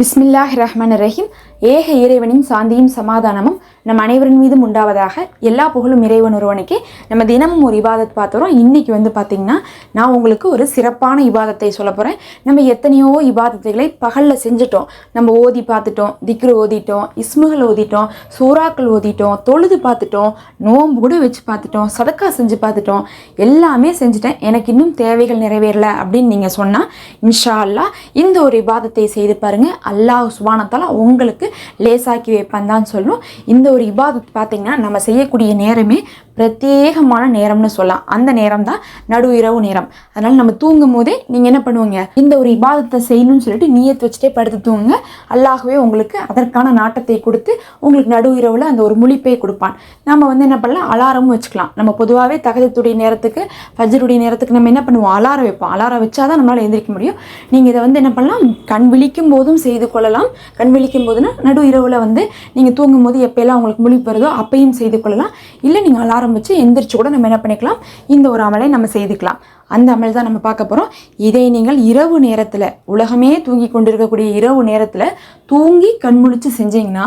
பிஸ்மில்லாஹ் ரஹ்மான் ரஹீம். ஏக இறைவனின் சாந்தியும் சமாதானமும் நம் அனைவரின் மீதும் உண்டாவதாக எல்லா புகழும் இறைவன் ஒருவனுக்கே. நம்ம தினமும் ஒரு இபாதத் பார்த்துறோம். இன்றைக்கி வந்து பார்த்திங்கன்னா நான் உங்களுக்கு ஒரு சிறப்பான இபாதத்தை சொல்ல போகிறேன் நம்ம எத்தனையோ இபாதத்தைகளை பகலில் செஞ்சுட்டோம். நம்ம ஓதி பார்த்துட்டோம் திக்ரு ஓதிட்டோம் இஸ்முகள் ஓதிட்டோம் சூறாக்கள் ஓதிட்டோம் தொழுது பார்த்துட்டோம் நோம்பு கூட வச்சு பார்த்துட்டோம் சதக்கா செஞ்சு பார்த்துட்டோம். எல்லாமே செஞ்சுட்டேன். எனக்கு இன்னும் தேவைகள் நிறைவேறலை அப்படின்னு நீங்கள் சொன்னால் இன்ஷா அல்லாஹ் இந்த ஒரு இபாதத்தை செய்து பாருங்கள் அல்லாஹ் சுபானத்தால் உங்களுக்கு லேசாக்கி வைப்பான் தான் சொல்லும் இந்த ஒரு இபாதத் பார்த்திங்கன்னா நம்ம செய்யக்கூடிய நேரமே பிரத்யேகமான நேரம்னு சொல்லலாம். அந்த நேரம் தான் நடு இரவு நேரம். அதனால் நம்ம தூங்கும் போதே நீங்கள் என்ன பண்ணுவீங்க? இந்த ஒரு இபாதத்தை செய்யணும்னு சொல்லிட்டு நீயத்து வச்சுட்டே படுத்து தூங்குங்க. அல்லாகவே உங்களுக்கு அதற்கான நாட்டத்தை கொடுத்து உங்களுக்கு நடு இரவில் அந்த ஒரு முழிப்பை கொடுப்பான். நம்ம வந்து என்ன பண்ணலாம்? அலாரமும் வச்சுக்கலாம். நம்ம பொதுவாகவே தகதத்துடைய நேரத்துக்கு ஃபஜருடைய நேரத்துக்கு நம்ம என்ன பண்ணுவோம்? அலாரம் வைப்போம். அலாரம் வச்சாதான் நம்மளால் எழுந்திரிக்க முடியும். நீங்கள் இதை வந்து என்ன பண்ணலாம்? கண் விழிக்கும் போதும் செய்து கொள்ளலாம். கண் விழிக்கும் போதுனா நடு இரவில் வந்து நீங்கள் தூங்கும் போது எப்போயெல்லாம் உங்களுக்கு முழிப்பு வருதோ அப்பையும் செய்து கொள்ளலாம். இல்லை நீங்கள் அலாரம் வச்சு எந்திரிச்சு கூட நம்ம என்ன பண்ணிக்கலாம்? இந்த ஒரு அமலை நம்ம செய்துக்கலாம். அந்த அமல் தான் நம்ம பார்க்க போகிறோம் இதை நீங்கள் இரவு நேரத்தில் உலகமே தூங்கி கொண்டிருக்கக்கூடிய இரவு நேரத்தில் தூங்கி கண்முழிச்சு செஞ்சீங்கன்னா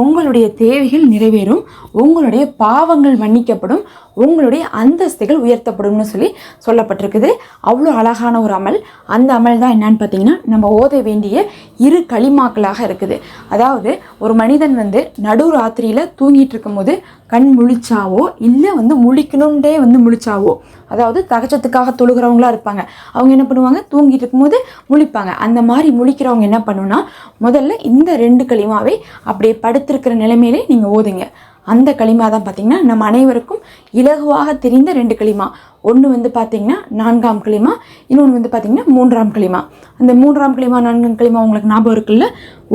உங்களுடைய தேவைகள் நிறைவேறும் உங்களுடைய பாவங்கள் மன்னிக்கப்படும் உங்களுடைய அந்தஸ்துகள் உயர்த்தப்படும்னு சொல்லி சொல்லப்பட்டிருக்குது. அவ்வளோ அழகான ஒரு அமல். அந்த அமல் தான் என்னன்னு பார்த்தீங்கன்னா நம்ம ஓத வேண்டிய இரு களிமாக்களாக இருக்குது. அதாவது ஒரு மனிதன் வந்து நடு ராத்திரியில் தூங்கிட்டு இருக்கும்போது கண் முழிச்சாவோ இல்லை வந்து முழிக்கணும்டே வந்து முழிச்சாவோ அதாவது தகச்சத்துக்காக தொழுகிறவங்களா இருப்பாங்க. அவங்க என்ன பண்ணுவாங்க? தூங்கிட்டு இருக்கும்போது முழிப்பாங்க. அந்த மாதிரி முழிக்கிறவங்க என்ன பண்ணுன்னா முதல்ல இந்த ரெண்டு களிமாவை அப்படியே படுத்திருக்கிற நிலைமையிலே நீங்கள் ஓதுங்க. அந்த களிமா தான் பார்த்தீங்கன்னா நம்ம அனைவருக்கும் இலகுவாக தெரிந்த ரெண்டு களிமா. ஒன்று வந்து பார்த்திங்கன்னா நான்காம் களிமா. இன்னொன்று வந்து பார்த்திங்கன்னா மூன்றாம் களிமா. அந்த மூன்றாம் களிமா நான்காம் களிமா உங்களுக்கு ஞாபகம் இருக்குல்ல?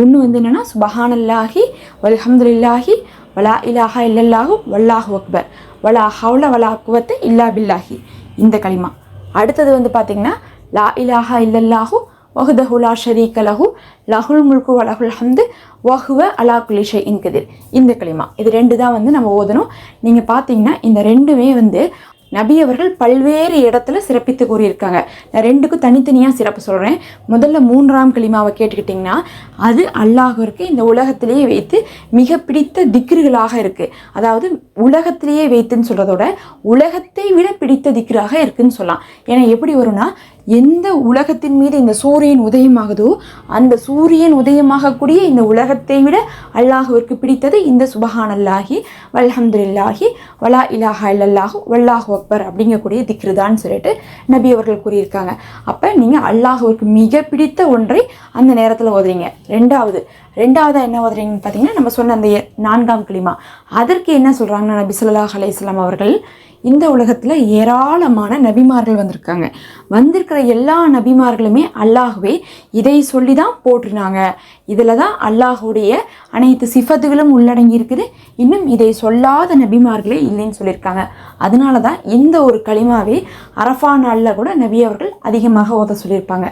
ஒன்று வந்து என்னென்னா சுபஹானல்லாஹி வல்ஹம்துல்லாஹி வலா இலாஹா இல்லல்லாஹு வல்லாஹு அக்பர். வலா ஹவுல வலா குவத்தை இல்லா பில்லாஹி. இந்த களிமா. அடுத்தது வந்து பார்த்தீங்கன்னா லா இலாஹா இல்லல்லாஹு வஹுதஹு ஷரீக் அலஹு லஹுல் முல்கு வலஹுல் ஹம்து வஹுவ அலா குலிஷை இன் கதிர். இந்த களிமா. இது ரெண்டு தான் வந்து நம்ம ஓதணும். நீங்கள் பார்த்தீங்கன்னா இந்த ரெண்டுமே வந்து நபி அவர்கள் பல்வேறு இடத்துல சிறப்பித்து கூறியிருக்காங்க. நான் ரெண்டுக்கும் தனித்தனியாக சிறப்பு சொல்கிறேன் முதல்ல மூன்றாம் களிமாவை கேட்டுக்கிட்டிங்கன்னா அது அல்லாஹருக்கு இந்த உலகத்திலேயே வைத்து மிக பிடித்த திக்ருகளாக இருக்குது அதாவது உலகத்திலேயே வைத்துன்னு சொல்கிறதோட உலகத்தை விட பிடித்த திக்ராக இருக்குன்னு சொல்லலாம். ஏன்னா எப்படி வரும்னா எந்த உலகத்தின் மீது இந்த சூரியன் உதயமாகுதோ அந்த சூரியன் உதயமாகக்கூடிய இந்த உலகத்தை விட அல்லாஹுவிற்கு பிடித்தது இந்த சுபஹான் அல்லாஹி வல்ஹம்துலில்லாஹி வலா இலாஹா இல்லல்லாஹு வல்லாஹு அக்பர் அப்படிங்கக்கூடிய திக்ருதான்னு சொல்லிட்டு நபி அவர்கள் கூறியிருக்காங்க. அப்போ நீங்கள் அல்லாஹுவிற்கு மிக பிடித்த ஒன்றை அந்த நேரத்தில் ஓதுறீங்க. ரெண்டாவது ரெண்டாவதாக என்ன ஓதுறீங்கன்னு பார்த்தீங்கன்னா நம்ம சொன்ன அந்த நான்காம் கிளிமா. அதற்கு என்ன சொல்கிறாங்கன்னா நபி ஸல்லல்லாஹு அலைஹி அவர்கள் இந்த உலகத்தில் ஏராளமான நபிமார்கள் வந்திருக்காங்க. வந்திருக்கிற எல்லா நபிமார்களுமே அல்லாஹுவே இதை சொல்லி தான் போற்றினாங்க. இதில் தான் அல்லாஹுடைய அனைத்து சிஃபத்துகளும் உள்ளடங்கி இருக்குது இன்னும் இதை சொல்லாத நபிமார்களே இல்லைன்னு சொல்லியிருக்காங்க. அதனால தான் இந்த ஒரு களிமாவே அரஃபா நாளில் கூட நபி அவர்கள் அதிகமாக ஓத சொல்லியிருப்பாங்க.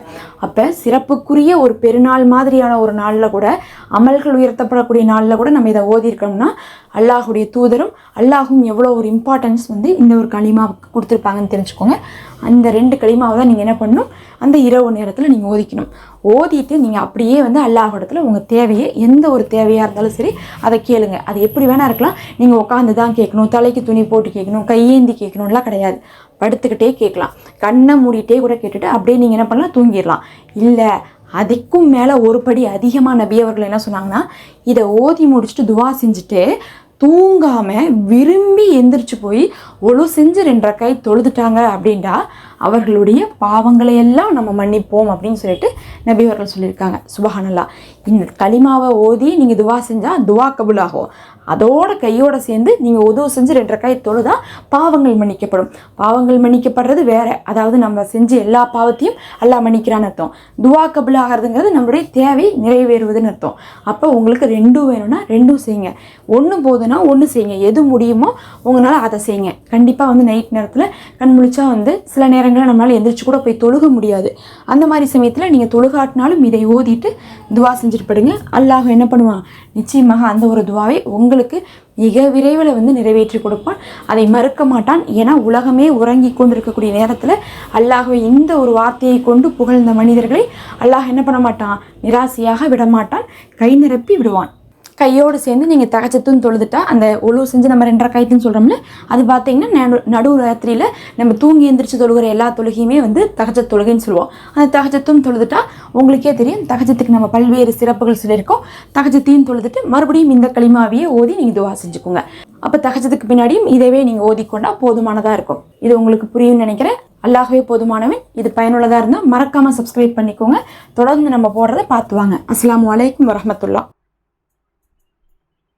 அப்போ சிறப்புக்குரிய ஒரு பெருநாள் மாதிரியான ஒரு நாளில் கூட அமல்கள் உயர்த்தப்படக்கூடிய நாளில் கூட நம்ம இதை ஓதியிருக்கோம்னா அல்லாஹுடைய தூதரும் அல்லாஹும் எவ்வளோ ஒரு இம்பார்ட்டன்ஸ் வந்து இந்த ஒரு களிமாவுக்கு கொடுத்துருப்பாங்கன்னு தெரிஞ்சுக்கோங்க. அந்த ரெண்டு களிமாவை தான் நீங்கள் என்ன பண்ணணும்? அந்த இரவு நேரத்தில் நீங்கள் ஓதிக்கணும். ஓதிட்டு நீங்கள் அப்படியே வந்து அல்லாஹிடத்தில் உங்கள் தேவையை எந்த ஒரு தேவையாக இருந்தாலும் சரி அதை கேளுங்க. அது எப்படி வேணால் இருக்கலாம். நீங்கள் உட்காந்து தான் கேட்கணும். தலைக்கு துணி போட்டு கேட்கணும். கையேந்தி கேட்கணும்லாம் கிடையாது. படுத்துக்கிட்டே கேட்கலாம். கண்ணை மூடிட்டே கூட கேட்டுட்டு அப்படியே நீங்கள் என்ன பண்ணலாம்? தூங்கிடலாம். இல்லை அதுக்கும் மேலே ஒரு படி அதிகமாக நபி அவர்கள் என்ன சொன்னாங்கன்னா இதை ஓதி முடிச்சுட்டு துவா செஞ்சுட்டு தூங்காமல் விரும்பி எந்திரிச்சு போய் ஒழு செஞ்சு ரெண்டரை கை தொழுதுட்டாங்க அப்படின்டா அவர்களுடைய பாவங்களை எல்லாம் நம்ம மன்னிப்போம் அப்படின்னு சொல்லிட்டு நபி அவர்கள் சொல்லியிருக்காங்க சுபஹானல்லா. இந்த களிமாவை ஓதி நீங்கள் துவா செஞ்சால் துவா கபுல் ஆகும் அதோட கையோட சேர்ந்து நீங்கள் உதவு செஞ்சு ரெண்டரை கை தொழுதா பாவங்கள் மன்னிக்கப்படும். பாவங்கள் மன்னிக்கப்படுறது வேற. அதாவது நம்ம செஞ்சு எல்லா பாவத்தையும் அல்லாஹ் மன்னிக்கிறான்னு அர்த்தம். துவா கபுல் ஆகிறதுங்கிறது நம்மளுடைய தேவை நிறைவேறுவதுன்னு அர்த்தம். அப்போ உங்களுக்கு ரெண்டும் வேணும்னா ரெண்டும் செய்யுங்க. ஒன்று போதுன்னா ஒன்று செய்யுங்க. எது முடியுமோ உங்களால் அதை செய்யுங்க. கண்டிப்பாக வந்து நைட் நேரத்தில் கண் முழிச்சா வந்து சில நேரங்களில் நம்மளால் எந்திரிச்சு கூட போய் தொழுக முடியாது. அந்த மாதிரி சமயத்தில் நீங்கள் பொழுகாட்டினாலும் இதை ஓதிட்டு துவா செஞ்சுட்டு படுங்க அல்லாஹ் என்ன பண்ணுவான்? நிச்சயமாக அந்த ஒரு துவாவை உங்களுக்கு மிக விரைவில் வந்து நிறைவேற்றி கொடுப்பான். அதை மறுக்க மாட்டான். ஏன்னா உலகமே உறங்கி கொண்டிருக்கக்கூடிய நேரத்தில் அல்லாஹுவை இந்த ஒரு வார்த்தையை கொண்டு புகழ்ந்த மனிதர்களை அல்லாஹ் என்ன பண்ண மாட்டான்? நிராசையாக விடமாட்டான் கை நிரப்பி விடுவான். கையோடு சேர்ந்து நீங்கள் தகச்சத்துன்னு தொழுதுட்டா அந்த ஒழுவு செஞ்சு நம்ம ரெண்டரை கைத்துன்னு சொல்கிறோம்ல அது பார்த்தீங்கன்னா நடு நடு ராத்திரியில் நம்ம தூங்கி எந்திரிச்சு தொழுகிற எல்லா தொழுகையுமே வந்து தகச்ச தொழுகைன்னு சொல்லுவோம். அந்த தகச்சத்தும் தொழுதுட்டா உங்களுக்கே தெரியும் தகச்சத்துக்கு நம்ம பல்வேறு சிறப்புகள் சொல்லியிருக்கோம். தகச்சத்தையும் தொழுதுட்டு மறுபடியும் இந்த களிமாவையே ஓதி நீங்கள் துவா செஞ்சுக்கோங்க. அப்போ தகச்சதுக்கு பின்னாடியும் இதவே நீங்கள் ஓதிக்கொண்டா போதுமானதாக இருக்கும். இது உங்களுக்கு புரியும்னு நினைக்கிறேன். அல்லாகவே போதுமானவன். இது பயனுள்ளதாக இருந்தால் மறக்காமல் சப்ஸ்கிரைப் பண்ணிக்கோங்க. தொடர்ந்து நம்ம போடுறத பார்த்து வாங்க. அஸ்ஸலாமு அலைக்கும்